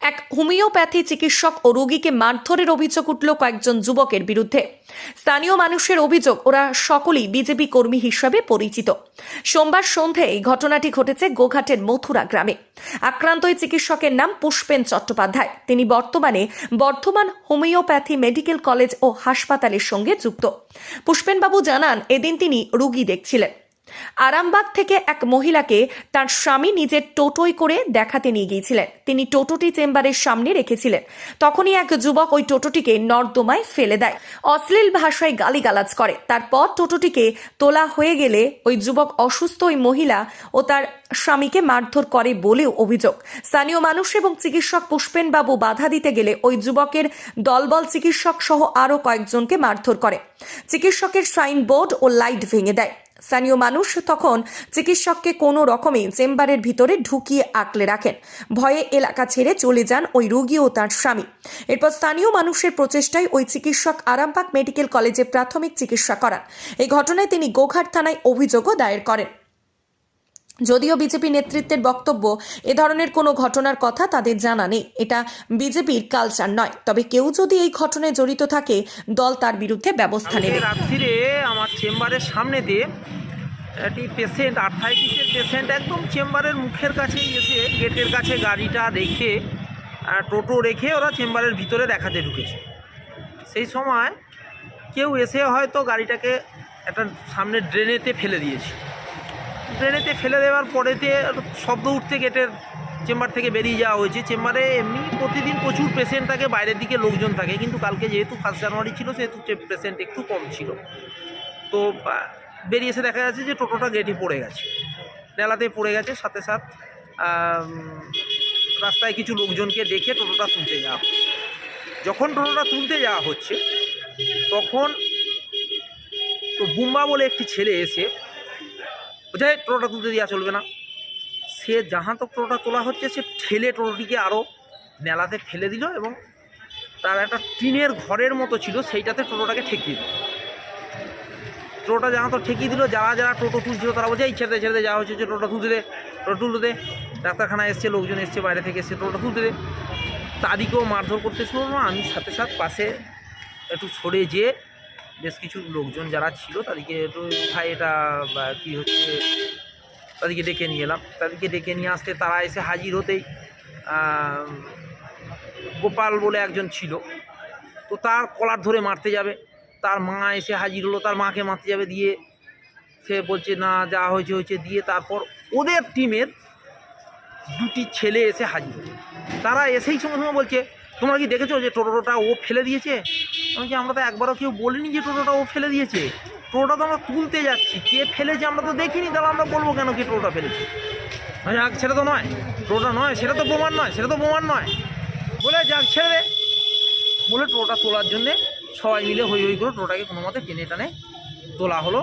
এক হোমিওপ্যাথি চিকিৎসক ও রোগীকে মারধরের অভিযোগ উঠল কয়েকজন যুবকের বিরুদ্ধে। স্থানীয় মানুষের অভিযোগ, ওরা সকলেই বিজেপি কর্মী হিসাবে পরিচিত। সোমবার সন্ধে এই ঘটনাটি ঘটেছে গোঘাটের মথুরা গ্রামে। আক্রান্ত এই চিকিৎসকের নাম পুষ্পেন চট্টোপাধ্যায়। তিনি বর্তমানে বর্ধমান হোমিওপ্যাথি মেডিকেল কলেজ ও হাসপাতালের সঙ্গে যুক্ত। পুষ্পেনবাবু জানান, এদিন তিনি রুগী দেখছিলেন। আরামবাগ থেকে এক মহিলাকে তার স্বামী নিজের টোটোয় করে দেখাতে নিয়ে গিয়েছিলেন। তিনি টোটোটি চেম্বারের সামনে রেখেছিলেন। তখনই এক যুবক ওই টোটোটিকে নর্দমায় ফেলে দেয়। অশ্লীল ভাষায় গালিগালাজ করে। তারপর টোটোটিকে তোলা হয়ে গেলে ওই যুবক অসুস্থ ওই মহিলা ও তার স্বামীকে মারধর করে বলেও অভিযোগ। স্থানীয় মানুষ এবং চিকিৎসক পুষ্পেনবাবু বাধা দিতে গেলে ওই যুবকের দলবল চিকিৎসক সহ আরও কয়েকজনকে মারধর করে। চিকিৎসকের সাইনবোর্ড ও লাইট ভেঙে দেয়। স্থানীয় মানুষ তখন চিকিৎসককে কোনো রকমে চেম্বারের ভিতরে ঢুকিয়ে আঁকলে রাখেন। ভয়ে এলাকা ছেড়ে চলে যান ওই রোগী ও তার স্বামী। এরপর স্থানীয় মানুষের প্রচেষ্টায় ওই চিকিৎসক আরামবাগ মেডিকেল কলেজে প্রাথমিক চিকিৎসা করান। এই ঘটনায় তিনি গোঘাট থানায় অভিযোগও দায়ের করেন। যদিও বিজেপি নেতৃত্বের বক্তব্য এ ধরনের কোনো ঘটনার কথা তাদের জানা নেই। এটা বিজেপির কালচার নয়। তবে কেউ যদি এই ঘটনায় জড়িত থাকে, দল তার বিরুদ্ধে ব্যবস্থা নেবে। রাত্রিরে আমার চেম্বারের সামনে দিয়ে একটি পেশেন্ট আর্থাইটিসের পেশেন্ট একদম চেম্বারের মুখের কাছেই এসে গেটের কাছে গাড়িটা রেখে টোটো রেখে ওরা চেম্বারের ভিতরে দেখাতে ঢুকেছে। সেই সময় কেউ এসে হয়তো গাড়িটাকে একটা সামনে ড্রেনেতে ফেলে দিয়েছে। ড্রেনেতে ফেলে দেওয়ার পরেতে শব্দ উঠতে গেটের চেম্বার থেকে বেরিয়ে যাওয়া হয়েছে। চেম্বারে এমনি প্রতিদিন প্রচুর পেশেন্ট থাকে, বাইরের দিকে লোকজন থাকে। কিন্তু কালকে যেহেতু ফার্স্ট জানুয়ারি ছিল, সেহেতু পেশেন্ট একটু কম ছিল। তো বেরিয়ে এসে দেখা যাচ্ছে যে টোটোটা গেটে পড়ে গেছে। নেলাতে পড়ে গেছে, সাথে সাথ রাস্তায় কিছু লোকজনকে দেখে টোটোটা তুলতে যাওয়া। যখন টোটোটা তুলতে যাওয়া হচ্ছে, তখন তো বুম্বা বলে একটি ছেলে এসে বোঝায় টোটোটা তুলতে দেওয়া চলবে না। সে যাহা তো টোটোটা তোলা হচ্ছে, সে ঠেলে টোটোটিকে আরও মেলাতে ফেলে দিল এবং তার একটা টিনের ঘরের মতো ছিল, সেইটাতে টোটোটাকে ঠেকিয়ে দিল। টোটোটা যাহা তো ঠেকিয়ে দিল, যারা যারা টোটো তুলছিল তারা এই ছেড়ে ছেড়ে যাওয়া হচ্ছে যে টোটোটা তুলতে টোটো তুলতে দে। ডাক্তারখানা এসছে, লোকজন এসছে, বাইরে থেকে এসছে, টোটোটা তুলতে দে। তাদেরকেও মারধর করতে শুরু। আমি সাথে সাথে পাশে একটু সরে যেয়ে বেশ কিছু লোকজন যারা ছিল তাদেরকে তো ভাই এটা কী হচ্ছে, তাদেরকে ডেকে নিয়ে এলাম। তাদেরকে ডেকে নিয়ে আসতে তারা এসে হাজির হতেই গোপাল বলে একজন ছিল। তো তার কলার ধরে মারতে যাবে। তার মা এসে হাজির হলো, তার মাকে মারতে যাবে দিয়ে সে বলছে, না, যা হয়েছে হয়েছে। দিয়ে তারপর ওদের টিমের দুটি ছেলে এসে হাজির হলো। তারা এসেই সঙ্গে সঙ্গে বলছে তোমরা কি দেখেছ যে টোটোটা ও ফেলে দিয়েছে? আমি আমরা তো একবারও কেউ বলিনি যে টোটোটা ও ফেলে দিয়েছে? টোটোটা তো আমরা তুলতে যাচ্ছি। কে ফেলেছে আমরা তো দেখিনি, তাহলে আমরা বলব কেন কি টোটোটা ফেলেছে? যাক, সেটা তো নয়। টোটোটা নয়, সেটা তো প্রমাণ নয়, সেটা তো প্রমাণ নয়। বলে যাক, ছেড়ে দে। বলে টোটোটা তোলার জন্যে সবাই মিলে হই হই করে টোটোটাকে কোনো মতে টেনে টানে তোলা হলো।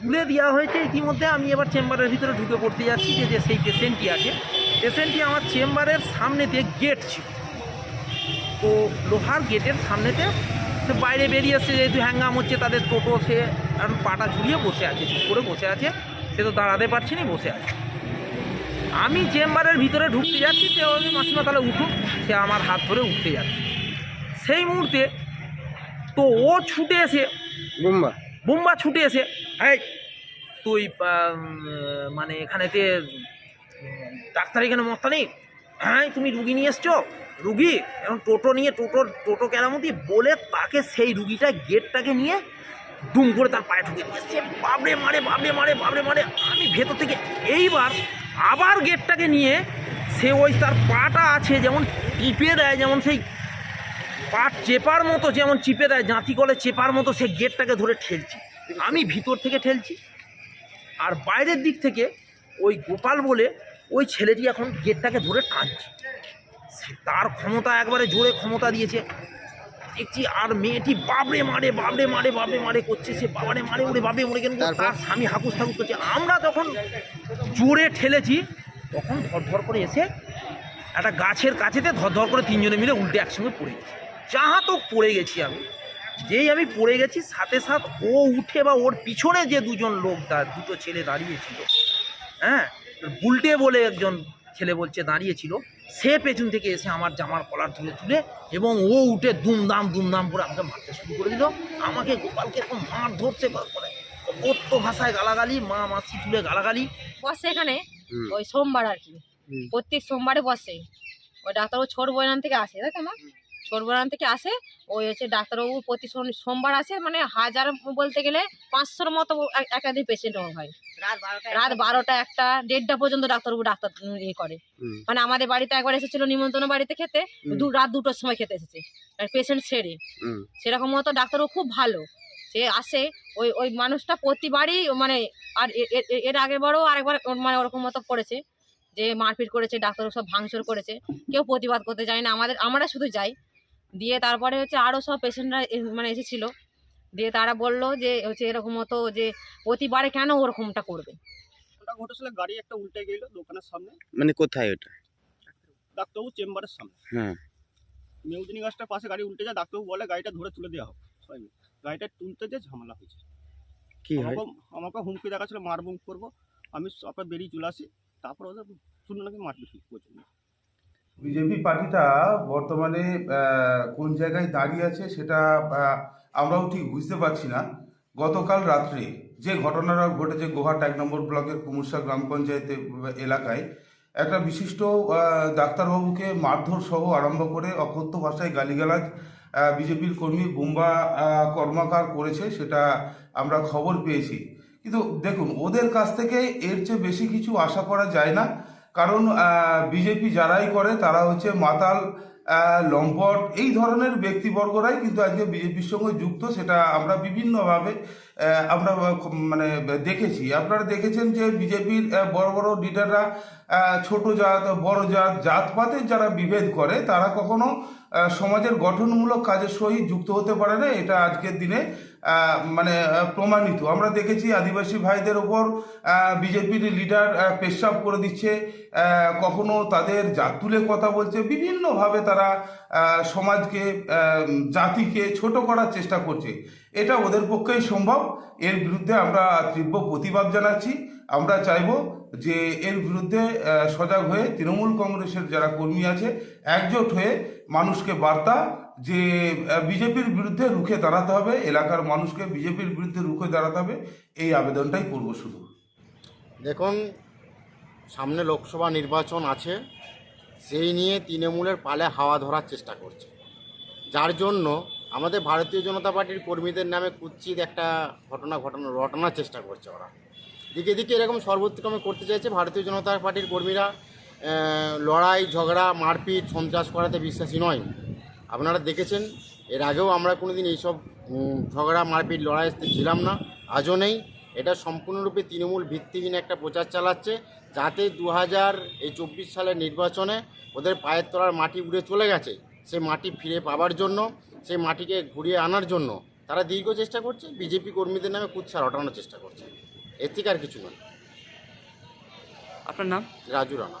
তুলে দেওয়া হয়েছে ইতিমধ্যে। আমি এবার চেম্বারের ভিতরে ঢুকে পড়তে যাচ্ছি যে সেই পেশেন্টটি আছে। পেশেন্টটি আমার চেম্বারের সামনে দিয়ে গেট ছিল। তো লোহার গেটের সামনেতে সে বাইরে বেরিয়ে এসছে যেহেতু হ্যাঙ্গাম হচ্ছে তাদের টোটো সে এখন পাটা ঝুলিয়ে বসে আছে চুপ করে বসে আছে। সে তো দাঁড়াতে পারছে না বসে আছে। আমি চেম্বারের ভিতরে ঢুকতে যাচ্ছি সে বলছে মাসিমা তাহলে উঠুক সে আমার হাত ধরে উঠতে যাচ্ছে। সেই মুহূর্তে তো ও ছুটে এসে বুম্বা। বোম্বা ছুটে এসে এই তুই মানে এখানেতে ডাক্তার এখানে মস্তা নেই? হ্যাঁ তুমি রুগী নিয়ে এসছো? রুগী? এখন টোটো নিয়ে, টোটো টোটো কেরামতি বলে তাকে সেই রুগীটা গেটটাকে নিয়ে দুম করে তার পায়ে ঠুকে দিয়ে সে বাবরে মারে বাবরে মারে বাবরে মারে। আমি ভেতর থেকে এইবার আবার গেটটাকে নিয়ে সে ওই তার পাটা আছে যেমন টিপে দেয়, যেমন সেই পা চেপার মতো, যেমন চিপে দেয়, জাঁতি কলে চেপার মতো সে গেটটাকে ধরে ঠেলছে। আমি ভিতর থেকে ঠেলছি। আর বাইরের দিক থেকে ওই গোপাল বলে ওই ছেলেটি এখন গেটটাকে ধরে টানছে। সে- তার ক্ষমতা একবারে জোরে ক্ষমতা দিয়েছে। দেখছি আর মেয়েটি বাবরে মারে বাবরে মারে বাবরে মারে করছে। সে বাবারে মারে ওরে বাবরে মরে কেন? তার স্বামী হাকুস ঠাকুস করছে। আমরা তখন জোরে ঠেলেছি তখন ধর করে এসে একটা গাছের কাছেতে ধর করে তিনজনে মিলে উল্টে একসঙ্গে পড়ে গেছি। যাহা তো পড়ে গেছি আমি যেই আমি পড়ে গেছি সাথে সাথ ও উঠে বা ওর পিছনে যে দুজন লোক তার দুটো ছেলে দাঁড়িয়েছিল হ্যাঁ বুলটে বলে একজন ছেলে বলছে দাঁড়িয়েছিল সে পেছন থেকে এসে আমার জামার কলার তুলে তুলে এবং ও উঠে দুমদাম দুমদাম করে আমাকে মারতে শুরু করে দিল। আমাকে গোপালকে এরকম মার ধরছে করে। কত ভাষায় গালাগালি মা মাসি তুলে গালাগালি। বসে এখানে? ওই সোমবার আর কি। প্রত্যেক সোমবারে বসে। ওই ডাক্তারবাবু ছোট বয়ান থেকে আসে তাই তো ছোট থেকে আসে ওই হচ্ছে ডাক্তারবাবু প্রতি সোম- সোমবার আসে মানে হাজার বলতে গেলে পাঁচশোর মতো একাধিক পেশেন্ট হয়। রাত বারোটা একটা। দেড়টা পর্যন্ত ডাক্তারবাবু ডাক্তার ইয়ে করে। মানে আমাদের বাড়িতে একবার এসেছিল নিমন্ত্রণ বাড়িতে খেতে দু রাত দুটোর সময় খেতে এসেছে। পেশেন্ট সেরে সেরকম মতো ডাক্তারবাবু খুব ভালো। সে আসে ওই ওই মানুষটা প্রতিবারই মানে আর এর আগের বারও আরেকবার মানে ওরকম মতো করেছে যে মারপিট করেছে ডাক্তার সব ভাঙচুর করেছে। কেউ প্রতিবাদ করতে যায় না আমাদের আমরা শুধু যাই। দিয়ে তারপরে হচ্ছে আরও সব পেশেন্টরা মানে এসেছিল। দিয়ে তারা বলল যে হচ্ছে এরকম মতো যে প্রতিবারে কেন ওরকমটা করবে? ওটা ঘটেছিল গাড়ি একটা উল্টে গেল দোকানের সামনে। মানে কোথায় ওটা? ডাক্তারবাবু চেম্বারের সামনে। হ্যাঁ। গাছটার পাশে গাড়ি উল্টে যায় ডাক্তারবাবু বলে গাড়িটা ধরে তুলে দেওয়া হোক। সবাই গাড়িটা তুলতে যে ঝামেলা হয়েছে। কি হয়? আমাকে হুমকি দেখাচ্ছিল মারবুম করব। আমি আপনার বেরিয়ে চলে আসি। তারপর ওদের শুনে নাকি মারপিট বিজেপি পার্টিটা বর্তমানে কোন জায়গায় দাঁড়িয়ে আছে সেটা আমরাও ঠিক বুঝতে পারছি না। গতকাল রাত্রে যে ঘটনাটা ঘটেছে গোহাট এক নম্বর ব্লকের কুমুরসা গ্রাম পঞ্চায়েতের এলাকায়, একটা বিশিষ্ট ডাক্তারবাবুকে মারধর সহ আরম্ভ করে অকথ্য ভাষায় গালিগালাজ বিজেপির কর্মী বুম্বা কর্মাকার করেছে সেটা আমরা খবর পেয়েছি। কিন্তু দেখুন, ওদের কাছ থেকে এর চেয়ে বেশি কিছু আশা করা যায় না। কারণ বিজেপি যারাই করে তারা হচ্ছে মাতাল লম্পট, এই ধরনের ব্যক্তিবর্গরাই কিন্তু আজকে বিজেপির সঙ্গে যুক্ত, সেটা আমরা বিভিন্নভাবে আমরা মানে দেখেছি। আপনারা দেখেছেন যে বিজেপির বড় বড় লিডাররা ছোটো জাত, বড় জাত, জাতপাতের যারা বিভেদ করে, তারা কখনো সমাজের গঠনমূলক কাজের সহিত যুক্ত হতে পারে না, এটা আজকের দিনে মানে প্রমাণিত। আমরা দেখেছি আদিবাসী ভাইদের ওপর বিজেপির লিডার পেশাব করে দিচ্ছে কখনো তাদের জাত তুলে কথা বলছে, বিভিন্নভাবে তারা সমাজকে জাতিকে ছোট করার চেষ্টা করছে। এটা ওদের পক্ষেই সম্ভব। এর বিরুদ্ধে আমরা তীব্র প্রতিবাদ জানাচ্ছি। আমরা চাইব যে এর বিরুদ্ধে সজাগ হয়ে তৃণমূল কংগ্রেসের যারা কর্মী আছে, একজোট হয়ে মানুষকে বার্তা যে বিজেপির বিরুদ্ধে রুখে দাঁড়াতে হবে, এলাকার মানুষকে বিজেপির বিরুদ্ধে রুখে দাঁড়াতে হবে, এই আবেদনটাই করব শুধু। দেখুন, সামনে লোকসভা নির্বাচন আছে, সেই নিয়ে তৃণমূলের পালে হাওয়া ধরার চেষ্টা করছে। যার জন্য আমাদের ভারতীয় জনতা পার্টির কর্মীদের নামে কুৎসিত একটা ঘটনা ঘটানো, রটানোর চেষ্টা করছে ওরা। দিকে দিকে এরকম সর্বোত্তমে করতে চাইছে ভারতীয় জনতা পার্টির কর্মীরা। লড়াই, ঝগড়া, মারপিট, সন্ত্রাস করাতে বিশ্বাসী নয়। আপনারা দেখেছেন, এর আগেও আমরা কোনো দিন এইসব ঝগড়া, মারপিট লড়াইতে ছিলাম না, আজও নেই। এটা সম্পূর্ণরূপে তৃণমূল ভিত্তিহীন একটা প্রচার চালাচ্ছে, যাতে দু হাজার এই চব্বিশ সালের নির্বাচনে ওদের পায়ের তলার মাটি উড়ে চলে গেছে সেই মাটি ফিরে পাওয়ার জন্য সেই মাটিকে ঘুরিয়ে আনার জন্য। তারা দীর্ঘ চেষ্টা করছে, বিজেপি কর্মীদের নামে কুৎসা রটানোর চেষ্টা করছে। এর থেকে আর কিছু নয়। আপনার নাম? রাজু রানা।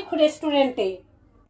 মৈখ রেস্টুরেন্টে